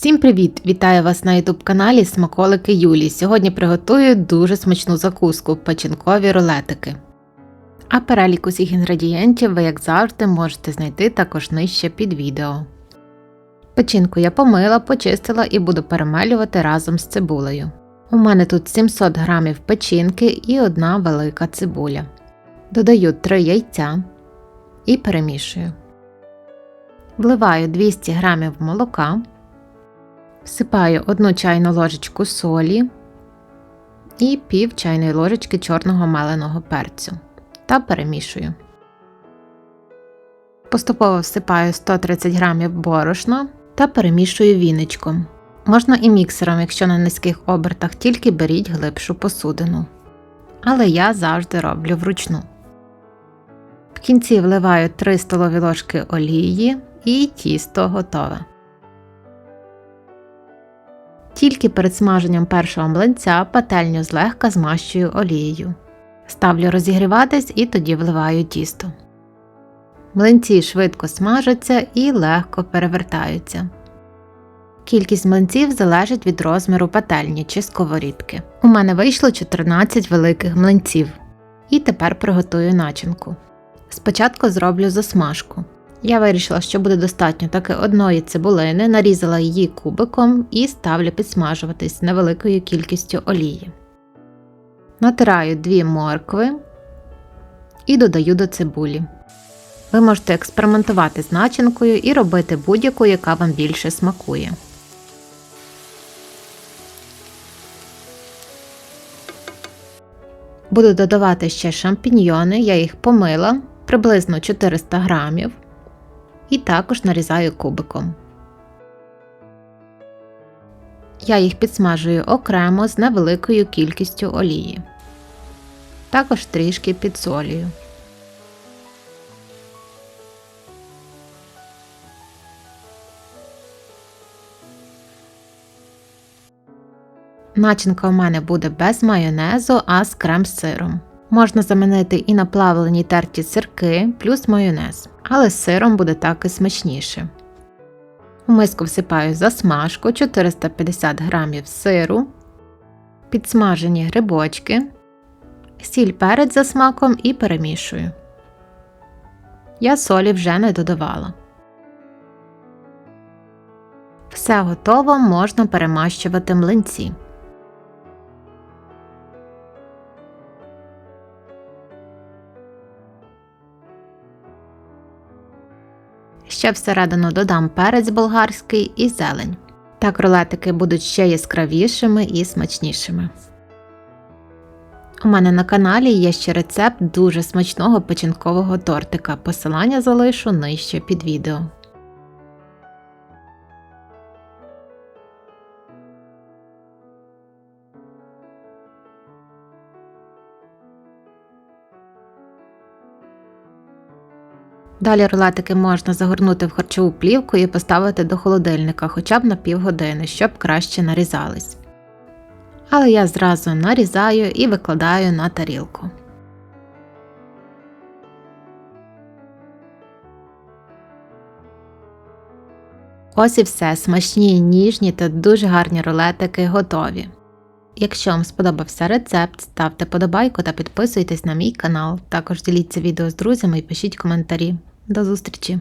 Всім привіт! Вітаю вас на youtube каналі Смаколики Юлі. Сьогодні приготую дуже смачну закуску печінкові рулетики. А перелік усіх інгредієнтів ви, як завжди, можете знайти також нижче під відео. Печінку я помила, почистила і буду перемелювати разом з цибулею. У мене тут 700 г печінки і одна велика цибуля. Додаю 3 яйця і перемішую. Вливаю 200 г молока. Всипаю 1 чайну ложечку солі і пів чайної ложечки чорного меленого перцю та перемішую. Поступово всипаю 130 г борошна та перемішую віничком. Можна і міксером, якщо на низьких обертах, тільки беріть глибшу посудину. Але я завжди роблю вручну. В кінці вливаю 3 столові ложки олії і тісто готове. Тільки перед смаженням першого млинця пательню злегка змащую олією. Ставлю розігріватись і тоді вливаю тісто. Млинці швидко смажаться і легко перевертаються. Кількість млинців залежить від розміру пательні чи сковорідки. У мене вийшло 14 великих млинців. І тепер приготую начинку. Спочатку зроблю засмажку. Я вирішила, що буде достатньо таки одної цибулини, нарізала її кубиком і ставлю підсмажуватись невеликою кількістю олії. Натираю дві моркви і додаю до цибулі. Ви можете експериментувати з начинкою і робити будь-яку, яка вам більше смакує. Буду додавати ще шампіньйони, я їх помила приблизно 400 грамів і також нарізаю кубиком. Я їх підсмажую окремо з невеликою кількістю олії. Також трішки підсолюю. Начинка у мене буде без майонезу, а з крем-сиром. Можна замінити і на плавлені сирки плюс майонез, але з сиром буде так і смачніше. У миску всипаю засмажку 450 г сиру, підсмажені грибочки, сіль перець за смаком і перемішую. Я солі вже не додавала. Все готово можна перемащувати млинці. Ще всередину додам перець болгарський і зелень. Так рулетики будуть ще яскравішими і смачнішими. У мене на каналі є ще рецепт дуже смачного печінкового тортика. Посилання залишу нижче під відео. Далі рулетики можна загорнути в харчову плівку і поставити до холодильника хоча б на півгодини, щоб краще нарізались. Але я зразу нарізаю і викладаю на тарілку. Ось і все, смачні, ніжні та дуже гарні рулетики готові. Якщо вам сподобався рецепт, ставте подобайку та підписуйтесь на мій канал. Також діліться відео з друзями і пишіть коментарі. До зустрічі!